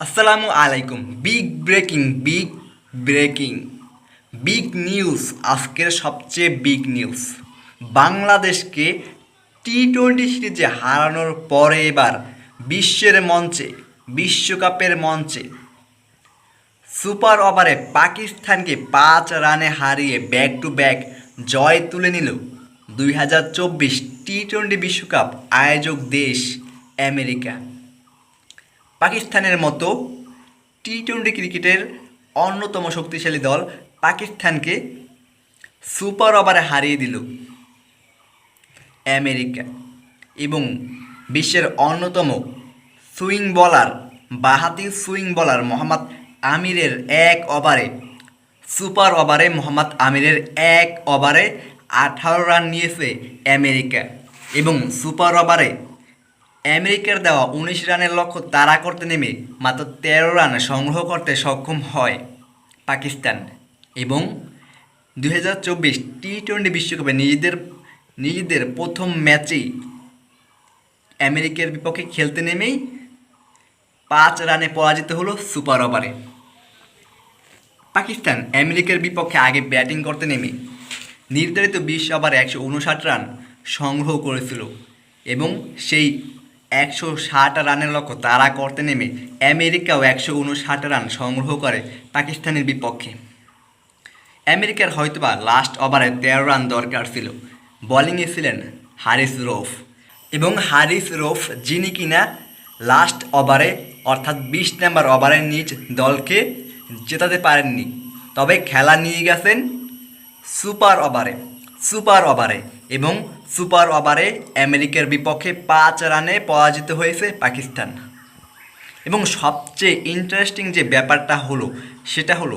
আসসালামু আলাইকুম। Big breaking big breaking. Big news, আজকের সবচেয়ে বিগ নিউজ। বাংলাদেশকে টি টোয়েন্টি সিরিজে হারানোর পরে এবার বিশ্বের মঞ্চে, বিশ্বকাপের মঞ্চে সুপার ওভারে পাকিস্তানকে পাঁচ রানে হারিয়ে ব্যাক টু ব্যাক জয় তুলে নিল দুই হাজার চব্বিশ টি টোয়েন্টি বিশ্বকাপ আয়োজক দেশ আমেরিকা। পাকিস্তানের মতো টি টোয়েন্টি ক্রিকেটের অন্যতম শক্তিশালী দল পাকিস্তানকে সুপার ওভারে হারিয়ে দিল আমেরিকা এবং বিশ্বের অন্যতম সুইং বলার, বাহাতি সুইং বলার মোহাম্মদ আমিরের এক ওভারে, সুপার ওভারে মোহাম্মদ আমিরের এক ওভারে আঠারো রান নিয়েছে আমেরিকা এবং সুপার ওভারে আমেরিকার দেওয়া উনিশ রানের লক্ষ্য তাড়া করতে নেমে মাত্র তেরো রান সংগ্রহ করতে সক্ষম হয় পাকিস্তান এবং দু হাজার চব্বিশ টি টোয়েন্টি বিশ্বকাপে নিজেদের নিজেদের প্রথম ম্যাচেই আমেরিকার বিপক্ষে খেলতে নেমেই পাঁচ রানে পরাজিত হলো সুপার ওভারে। পাকিস্তান আমেরিকার বিপক্ষে আগে ব্যাটিং করতে নেমে নির্ধারিত বিশ ওভারে একশো উনষাট রান সংগ্রহ করেছিল এবং সেই একশো ষাট রানের লক্ষ্য তারা করতে নেমে আমেরিকাও একশো উনষাট রান সংগ্রহ করে পাকিস্তানের বিপক্ষে। আমেরিকার হয়তোবা লাস্ট ওভারে তেরো রান দরকার ছিল। বোলিংয়ে ছিলেন হারিস রোফ। এবং হারিস রোফ, যিনি কিনা লাস্ট ওভারে অর্থাৎ বিশ নাম্বার ওভারে নিজ দলকে জেতাতে পারেননি। তবে খেলা নিয়ে গেছেন সুপার ওভারে সুপার ওভারে এবং সুপার ওভারে আমেরিকার বিপক্ষে পাঁচ রানে পরাজিত হয়েছে পাকিস্তান। এবং সবচেয়ে ইন্টারেস্টিং যে ব্যাপারটা হলো, সেটা হলো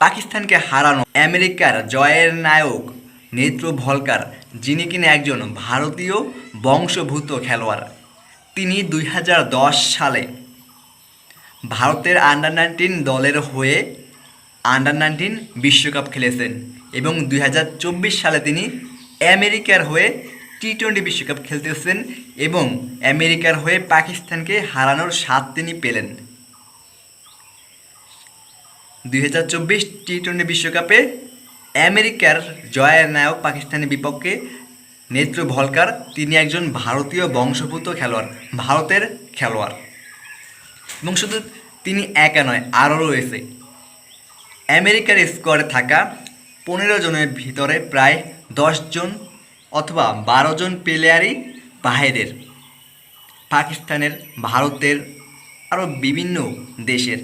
পাকিস্তানকে হারানো আমেরিকার জয়ের নায়ক নেত্র ভলকার, যিনি কিনা একজন ভারতীয় বংশভূত খেলোয়াড়। তিনি দুই হাজার দশ সালে ভারতের আন্ডার নাইনটিন দলের হয়ে আন্ডার নাইনটিন বিশ্বকাপ খেলেছেন এবং দুই হাজার চব্বিশ সালে তিনি আমেরিকার হয়ে টি টোয়েন্টি বিশ্বকাপ খেলতেছেন এবং আমেরিকার হয়ে পাকিস্তানকে হারানোর স্বাদ তিনি পেলেন। দুই হাজার চব্বিশ টি টোয়েন্টি বিশ্বকাপে আমেরিকার জয়ের নায়ক পাকিস্তানের বিপক্ষে নেত্র ভলকার, তিনি একজন ভারতীয় বংশভূত খেলোয়াড়, ভারতের খেলোয়াড়। এবং শুধু তিনি একা নয়, আরও রয়েছে। আমেরিকার স্কোয়াডে থাকা পনেরো জনের ভিতরে প্রায় জন অথবা বারো জন প্লেয়ারই বাহিরের, পাকিস্তানের, ভারতের, আরও বিভিন্ন দেশের।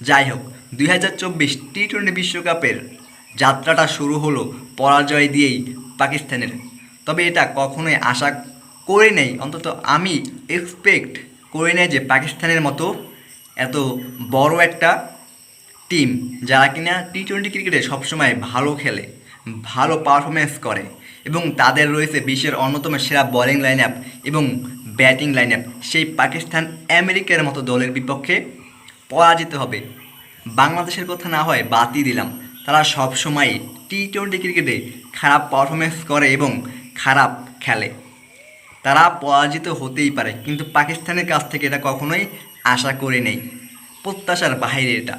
যাই হোক, দুই হাজার চব্বিশ টি টোয়েন্টি বিশ্বকাপের যাত্রাটা শুরু হলো পরাজয় দিয়েই পাকিস্তানের। তবে এটা কখনোই আশা করে নেই, অন্তত আমি এক্সপেক্ট করে নেই যে পাকিস্তানের মতো এত বড় একটা টিম যারা কিনা টি টোয়েন্টি ক্রিকেটে সবসময় ভালো খেলে, ভালো পারফরমেন্স করে এবং তাদের রয়েছে বিশ্বের অন্যতম সেরা বোলিং লাইন আপ এবং ব্যাটিং লাইন আপ সেই পাকিস্তান আমেরিকার মতো দলের বিপক্ষে পরাজিত হবে। বাংলাদেশের কথা না হয় বাতি দিলাম। তারা সবসময় টি টোয়েন্টি ক্রিকেটে খারাপ পারফরমেন্স করে এবং খারাপ খেলে। তারা পরাজিত হতেই পারে, কিন্তু পাকিস্তানের কাছ থেকে এটা কখনোই আশা করে নেই। প্রত্যাশার বাহিরে এটা।